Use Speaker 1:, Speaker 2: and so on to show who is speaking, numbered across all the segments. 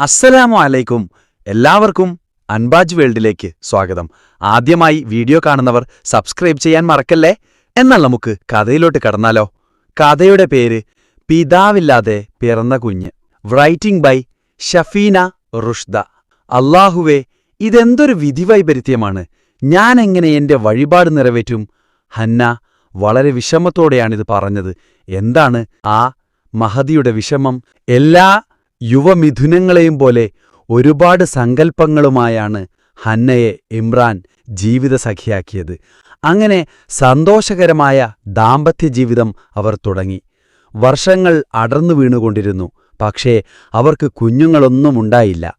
Speaker 1: അസ്സലാമു അലൈക്കും. എല്ലാവർക്കും അൻബാജ് വേൾഡിലേക്ക് സ്വാഗതം. ആദ്യമായി വീഡിയോ കാണുന്നവർ സബ്സ്ക്രൈബ് ചെയ്യാൻ മറക്കല്ലേ? എന്നാൽ നമുക്ക് കഥയിലോട്ട് കടന്നാലോ? കഥയുടെ പേര് പിതാവില്ലാതെ പിറന്ന കുഞ്ഞ്. Writing by Shafeena Rushda. അള്ളാഹുവെ ഇതെന്തൊരു വിധിവൈപരീത്യമാണ്. ഞാൻ എങ്ങനെ എന്റെ വഴിപാട് നിറവേറ്റും? ഹന്ന വളരെ വിഷമത്തോടെയാണിത് പറഞ്ഞത്. എന്താണ് ആ മഹതിയുടെ വിഷമം? എല്ലാ യുവമിഥുനങ്ങളെയും പോലെ ഒരുപാട് സങ്കൽപ്പങ്ങളുമായാണ് ഹന്നയെ ഇമ്രാൻ ജീവിതസഖിയാക്കിയത്. അങ്ങനെ സന്തോഷകരമായ ദാമ്പത്യ ജീവിതം അവർ തുടങ്ങി. വർഷങ്ങൾ അടർന്നു വീണുകൊണ്ടിരുന്നു. പക്ഷേ അവർക്ക് കുഞ്ഞുങ്ങളൊന്നും ഉണ്ടായില്ല.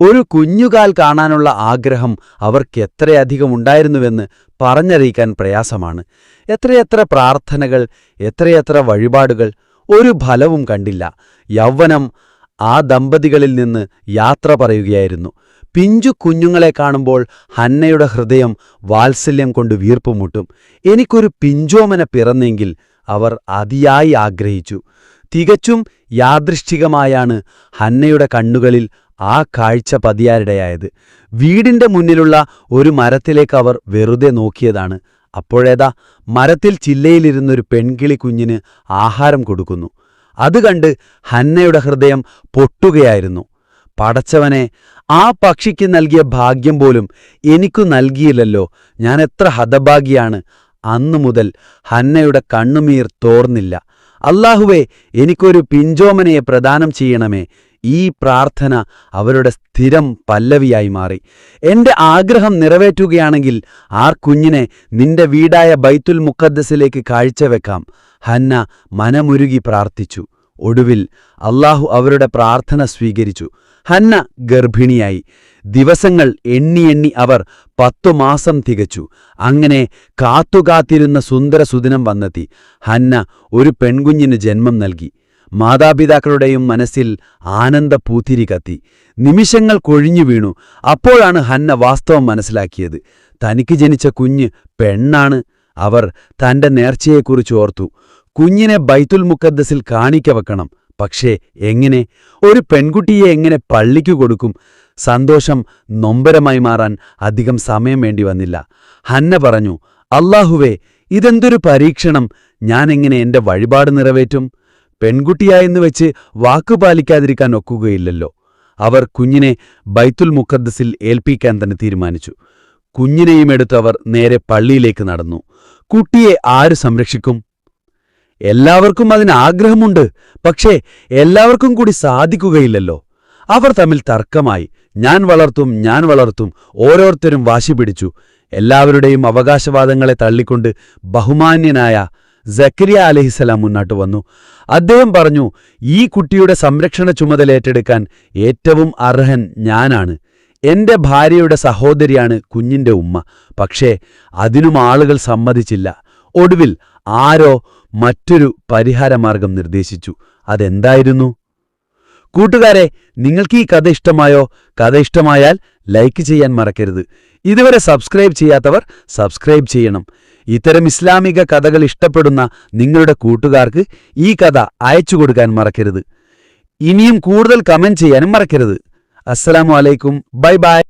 Speaker 1: ഒരു കുഞ്ഞുകാൽ കാണാനുള്ള ആഗ്രഹം അവർക്ക് എത്രയധികം ഉണ്ടായിരുന്നുവെന്ന് പറഞ്ഞറിയിക്കാൻ പ്രയാസമാണ്. എത്രയെത്ര പ്രാർത്ഥനകൾ എത്രയെത്ര വഴിപാടുകൾ ഒരു ഫലവും കണ്ടില്ല. യൗവനം ആ ദമ്പതികളിൽ നിന്ന് യാത്ര പറയുകയായിരുന്നു. പിഞ്ചു കുഞ്ഞുങ്ങളെ കാണുമ്പോൾ ഹന്നയുടെ ഹൃദയം വാത്സല്യം കൊണ്ട് വീർപ്പുമുട്ടും. എനിക്കൊരു പിഞ്ചോമന പിറന്നെങ്കിൽ അവർ അതിയായി ആഗ്രഹിച്ചു. തികച്ചും യാദൃഷ്ടികമായാണ് ഹന്നയുടെ കണ്ണുകളിൽ ആ കാഴ്ച പതിയാരിടയായത് വീടിന്റെ മുന്നിലുള്ള ഒരു മരത്തിലേക്ക് അവർ വെറുതെ നോക്കിയതാണ്. അപ്പോഴേതാ മരത്തിൽ ചില്ലയിലിരുന്നൊരു പെൺകിളി കുഞ്ഞിന് ആഹാരം കൊടുക്കുന്നു. അത് കണ്ട് ഹന്നയുടെ ഹൃദയം പൊട്ടുകയായിരുന്നു. പടച്ചവനെ ആ പക്ഷിക്ക് നൽകിയ ഭാഗ്യം പോലും എനിക്കു നൽകിയില്ലല്ലോ. ഞാൻ എത്ര ഹതഭാഗിയാണ്. അന്നു മുതൽ ഹന്നയുടെ കണ്ണുമീർ തോർന്നില്ല. അല്ലാഹുവേ എനിക്കൊരു പിഞ്ചോമനയെ പ്രദാനം ചെയ്യണമേ. ഈ പ്രാർത്ഥന അവരുടെ സ്ഥിരം പല്ലവിയായി മാറി. എന്റെ ആഗ്രഹം നിറവേറ്റുകയാണെങ്കിൽ ആർ കുഞ്ഞിനെ നിന്റെ വീടായ ബൈത്തുൽ മുക്കദ്ദസിലേക്ക് കാഴ്ചവെക്കാം ഹന്ന മനമുരുകി പ്രാർത്ഥിച്ചു. ഒടുവിൽ അള്ളാഹു അവരുടെ പ്രാർത്ഥന സ്വീകരിച്ചു. ഹന്ന ഗർഭിണിയായി. ദിവസങ്ങൾ എണ്ണി എണ്ണി അവർ പത്തു മാസം തികച്ചു. അങ്ങനെ കാത്തുകാത്തിരുന്ന സുന്ദര സുദിനം വന്നെത്തി. ഹന്ന ഒരു പെൺകുഞ്ഞിന് ജന്മം നൽകി. മാതാപിതാക്കളുടെയും മനസ്സിൽ ആനന്ദപൂത്തിരി കത്തി. നിമിഷങ്ങൾ കൊഴിഞ്ഞു വീണു. അപ്പോഴാണ് ഹന്ന വാസ്തവം മനസ്സിലാക്കിയത്. തനിക്ക് ജനിച്ച കുഞ്ഞ് പെണ്ണാണ്. അവർ തന്റെ നേർച്ചയെക്കുറിച്ച് ഓർത്തു. കുഞ്ഞിനെ ബൈത്തുൽ മുക്കദ്ദസിൽ കാണിക്ക വെക്കണം. പക്ഷേ എങ്ങനെ? ഒരു പെൺകുട്ടിയെ എങ്ങനെ പള്ളിക്കു കൊടുക്കും? സന്തോഷം നൊമ്പരമായി മാറാൻ അധികം സമയം വേണ്ടി വന്നില്ല. ഹന്ന പറഞ്ഞു അല്ലാഹുവേ ഇതെന്തൊരു പരീക്ഷണം. ഞാനെങ്ങനെ എന്റെ വഴിപാട് നിറവേറ്റും? പെൺകുട്ടിയായെന്ന് വെച്ച് വാക്കു പാലിക്കാതിരിക്കാൻ ഒക്കുകയില്ലല്ലോ. അവർ കുഞ്ഞിനെ ബൈത്തുൽ മുഖദ്ദസിൽ ഏൽപ്പിക്കാൻ തന്നെ തീരുമാനിച്ചു. കുഞ്ഞിനെയും എടുത്ത് അവർ നേരെ പള്ളിയിലേക്ക് നടന്നു. കുട്ടിയെ ആര് സംരക്ഷിക്കും? എല്ലാവർക്കും അതിന് ആഗ്രഹമുണ്ട്. പക്ഷേ എല്ലാവർക്കും കൂടി സാധിക്കുകയില്ലല്ലോ. അവർ തമ്മിൽ തർക്കമായി. ഞാൻ വളർത്തും ഞാൻ വളർത്തും. ഓരോരുത്തരും വാശി പിടിച്ചു. എല്ലാവരുടെയും അവകാശവാദങ്ങളെ തള്ളിക്കൊണ്ട് ബഹുമാന്യനായ സക്കരിയ അലഹിസലാം മുന്നോട്ട് വന്നു. അദ്ദേഹം പറഞ്ഞു ഈ കുട്ടിയുടെ സംരക്ഷണ ചുമതല ഏറ്റെടുക്കാൻ ഏറ്റവും അർഹൻ ഞാനാണ്. എന്റെ ഭാര്യയുടെ സഹോദരിയാണ് കുഞ്ഞിന്റെ ഉമ്മ. പക്ഷേ അതിനും ആളുകൾ സമ്മതിച്ചില്ല. ഒടുവിൽ ആരോ മറ്റൊരു പരിഹാരമാർഗം നിർദ്ദേശിച്ചു. അതെന്തായിരുന്നു? കൂട്ടുകാരെ നിങ്ങൾക്ക് ഈ കഥ ഇഷ്ടമായോ? കഥ ഇഷ്ടമായാൽ ലൈക്ക് ചെയ്യാൻ മറക്കരുത്. ഇതുവരെ സബ്സ്ക്രൈബ് ചെയ്യാത്തവർ സബ്സ്ക്രൈബ് ചെയ്യണം. ഇത്തരം ഇസ്ലാമിക കഥകൾ ഇഷ്ടപ്പെടുന്ന നിങ്ങളുടെ കൂട്ടുകാർക്ക് ഈ കഥ അയച്ചു കൊടുക്കാൻ മറക്കരുത്. ഇനിയും കൂടുതൽ കമന്റ് ചെയ്യാനും മറക്കരുത്. അസ്സലാമു അലൈക്കും. Bye bye.